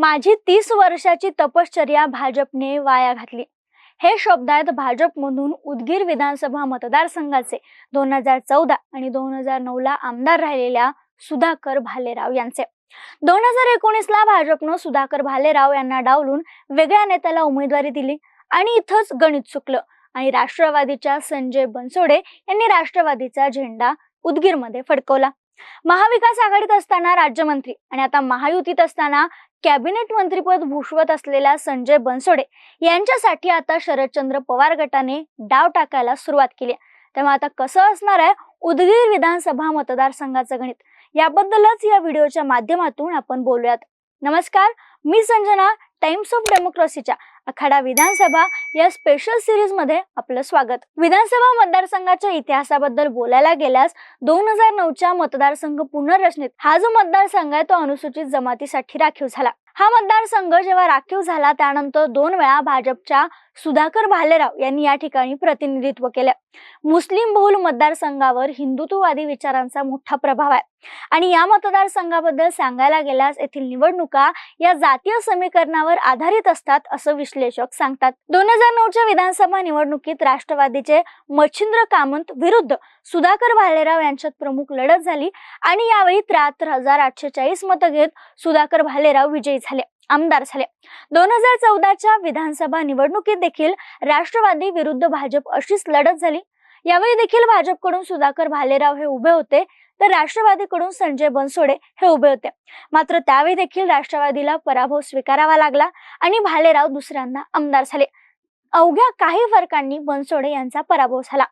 माझी तीस वर्षाची तपश्चर्या भाजपने वाया घातली. हे शब्द आहेत भाजपमधून उदगीर विधानसभा मतदारसंघाचे. दोन हजार चौदा आणि दोन हजार नऊ ला आमदार राहिलेल्या सुधाकर भालेराव यांचे. दोन हजार एकोणीस ला भाजपनं सुधाकर भालेराव यांना डावलून वेगळ्या नेत्याला उमेदवारी दिली आणि इथंच गणित चुकलं आणि राष्ट्रवादीच्या संजय बनसोडे यांनी राष्ट्रवादीचा झेंडा उदगीरमध्ये फडकवला. महाविकास आघाडीत असताना राज्यमंत्री आणि आता महायुतीत असताना कॅबिनेट मंत्रीपद भूषवत असलेल्या संजय बनसोडे यांच्यासाठी आता शरदचंद्र पवार गटाने डाव टाकायला सुरुवात केली आहे. तेव्हा आता कसं असणार आहे? उदगीर विधानसभा मतदारसंघाचं गणित. याबद्दलच या व्हिडिओच्या माध्यमातून आपण बोलूयात. नमस्कार मी संजना टाइम्स ऑफ डेमोक्रेसीच्या आखाडा विधानसभा या स्पेशल सिरीजमध्ये आपलं स्वागत. विधानसभा मतदारसंघाच्या इतिहासाबद्दल बोलायला गेल्यास दोन हजार नऊच्या मतदारसंघ पुनर्रचनेत हा जो मतदारसंघ आहे तो अनुसूचित जमातीसाठी राखीव झाला. हा मतदारसंघ जेव्हा राखीव झाला त्यानंतर दोन वेळा भाजपच्या सुधाकर भालेराव यांनी या ठिकाणी प्रतिनिधित्व केलं. मुस्लिम बहुल मतदारसंघावर हिंदुत्ववादी विचारांचा मोठा प्रभाव आहे. आणि या मतदारसंघाबद्दल सांगायला गेल्यास येथील निवडणुका या जातीय समीकरणावर आधारित असतात असं विश्लेषक सांगतात. दोन हजार नऊच्या विधानसभा निवडणुकीत राष्ट्रवादीचे मच्छिंद्र कामंत विरुद्ध सुधाकर भालेराव यांच्यात प्रमुख लढत झाली. आणि यावेळी त्र्याहत्तर हजार आठशे चाळीस मतं घेत सुधाकर भालेराव विजयी झाले. आमदार झाले. दोन हजार चौदाच्या विधानसभा निवडणुकीत देखील राष्ट्रवादी विरुद्ध भाजप अशीच लढत झाली. यावेळी देखील भाजपकडून सुधाकर भालेराव हे उभे होते तर राष्ट्रवादीकडून संजय बनसोडे हे उभे होते. मात्र त्यावेळी देखील राष्ट्रवादीला पराभव स्वीकारावा लागला आणि भालेराव दुसऱ्यांदा आमदार झाले. अवघ्या काही फरकांनी बनसोडे यांचा पराभव झाला.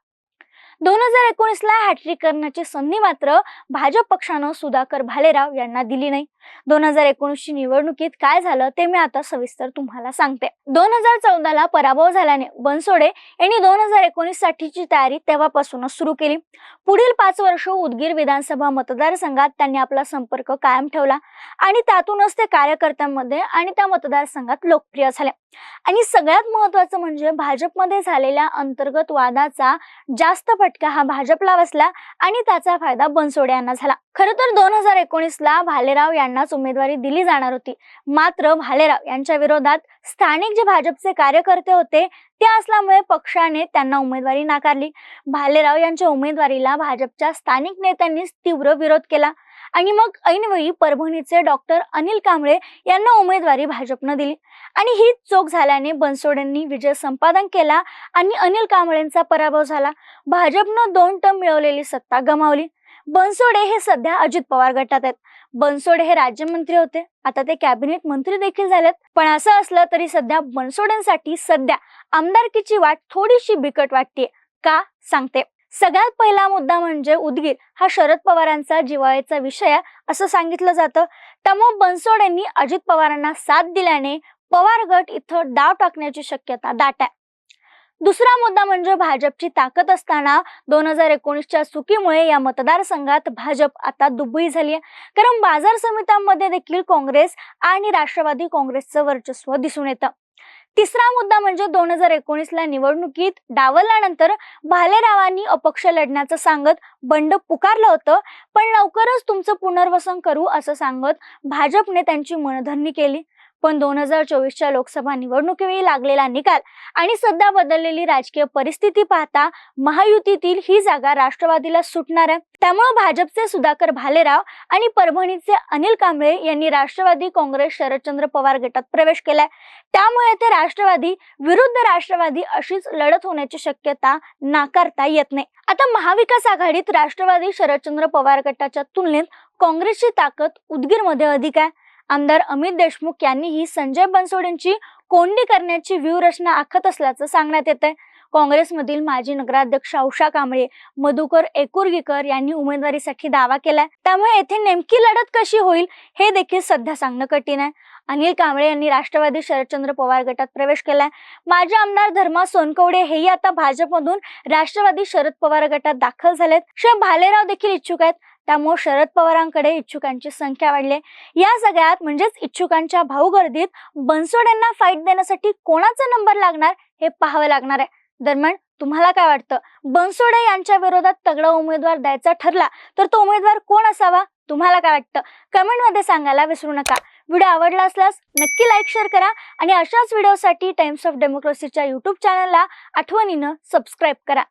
दोन हजार एकोणीस ला हॅट्रिक करण्याची संधी मात्र भाजप पक्षानं सुधाकर भालेराव यांना दिली नाही. दोन हजार एकोणीसची निवडणुकीत काय झालं ते मी आता सविस्तर तुम्हाला सांगते. दोन हजार चौदाला पराभव झाल्याने बनसोडे यांनी दोन हजार एकोणीस साठीची तयारी तेव्हापासूनच सुरू केली. पुढील पाच वर्ष उदगीर विधानसभा मतदारसंघात त्यांनी आपला संपर्क कायम ठेवला आणि त्यातूनच ते कार्यकर्त्यांमध्ये आणि त्या मतदारसंघात लोकप्रिय झाले आणि सगळ्यात महत्वाचं म्हणजे भाजपमध्ये झालेल्या अंतर्गत वादाचा जास्त फटका हा भाजपला बसला आणि त्याचा फायदा बनसोडे यांना झाला. खरं तर दोन हजार एकोणीसला भालेराव यांनाच उमेदवारी दिली जाणार होती. मात्र भालेराव यांच्या विरोधात स्थानिक जे भाजपचे कार्यकर्ते होते ते असल्यामुळे पक्षाने त्यांना उमेदवारी नाकारली. भालेराव यांच्या उमेदवारीला भाजपच्या स्थानिक नेत्यांनीच तीव्र विरोध केला. आणि मग ऐनवेळी परभणीचे डॉक्टर अनिल कांबळे यांना उमेदवारी भाजपनं दिली. आणि ही चोख झाल्याने बनसोडेंनी विजय संपादन केला आणि अनिल कांबळेंचा पराभव झाला. भाजपनं दोन टर्म मिळवलेली सत्ता गमावली. बनसोडे हे सध्या अजित पवार गटात आहेत. बनसोडे हे राज्यमंत्री होते. आता ते कॅबिनेट मंत्री देखील झालेत. पण असं असलं तरी सध्या बनसोडेंसाठी सध्या आमदारकीची वाट थोडीशी बिकट वाटते का? सांगते. सगळ्यात पहिला मुद्दा म्हणजे उदगीर. हा शरद पवारांचा जिव्हाळ्याचा विषय आहे असं सांगितलं जातं. त्यामुळे बनसोडेंनी अजित पवारांना साथ दिल्याने पवार गट इथं डाव टाकण्याची शक्यता दाट आहे. दुसरा मुद्दा म्हणजे भाजपची ताकद असताना दोन हजार एकोणीसच्या चुकीमुळे या मतदारसंघात भाजप आता दुबई झाली आहे. कारण बाजार समित्यांमध्ये देखील काँग्रेस आणि राष्ट्रवादी काँग्रेसचं वर्चस्व दिसून येतं. तिसरा मुद्दा म्हणजे दोन हजार एकोणीसला निवडणुकीत डावलल्यानंतर भालेरावांनी अपक्ष लढण्याचं सांगत बंड पुकारलं होतं. पण लवकरच तुमचं पुनर्वसन करू असं सांगत भाजपने त्यांची मनधरणी केली. पण दोन हजार चोवीसच्या लोकसभा निवडणुकीवेळी लागलेला निकाल आणि सध्या बदललेली राजकीय परिस्थिती पाहता महायुतीतील ही जागा राष्ट्रवादीला सुटणार आहे. त्यामुळे भाजपचे सुधाकर भालेराव आणि परभणीचे अनिल कांबळे यांनी राष्ट्रवादी काँग्रेस शरदचंद्र पवार गटात प्रवेश केलाय. त्यामुळे ते राष्ट्रवादी विरुद्ध राष्ट्रवादी अशीच लढत होण्याची शक्यता नाकारता येत नाही. आता महाविकास आघाडीत राष्ट्रवादी शरदचंद्र पवार गटाच्या तुलनेत काँग्रेसची ताकद उदगीरमध्ये अधिक आहे. आमदार अमित देशमुख यांनीही संजय बनसोडेंची कोंडी करण्याची व्यूहरचना आखत असल्याचं सांगण्यात येत आहे काँग्रेसमधील माजी नगराध्यक्ष औषा कांबळे मधुकर एकुरगीकर यांनी उमेदवारीसाठी दावा केलाय. त्यामुळे येथे नेमकी लढत कशी होईल हे देखील सध्या सांगणं कठीण आहे. अनिल कांबळे यांनी राष्ट्रवादी शरदचंद्र पवार गटात प्रवेश केलाय. माजी आमदार धर्मा सोनकवडे हेही आता भाजपमधून राष्ट्रवादी शरद पवार गटात दाखल झालेत. शिवाय भालेराव देखील इच्छुक आहेत. त्यामुळे शरद पवारांकडे इच्छुकांची संख्या वाढली या सगळ्यात म्हणजेच इच्छुकांच्या भाऊगर्दीत बनसोड फाईट देण्यासाठी कोणाचा नंबर लागणार हे पाहावं लागणार आहे. दरम्यान तुम्हाला काय वाटतं? बनसोडे यांच्या विरोधात तगडा उमेदवार द्यायचा ठरला तर तो उमेदवार कोण असावा? तुम्हाला काय वाटतं? कमेंटमध्ये सांगायला विसरू नका. व्हिडिओ आवडला असल्यास नक्की लाईक शेअर करा आणि अशाच व्हिडिओसाठी टाइम्स ऑफ डेमोक्रेसीच्या युट्यूब चॅनलला आठवणीनं सबस्क्राईब करा.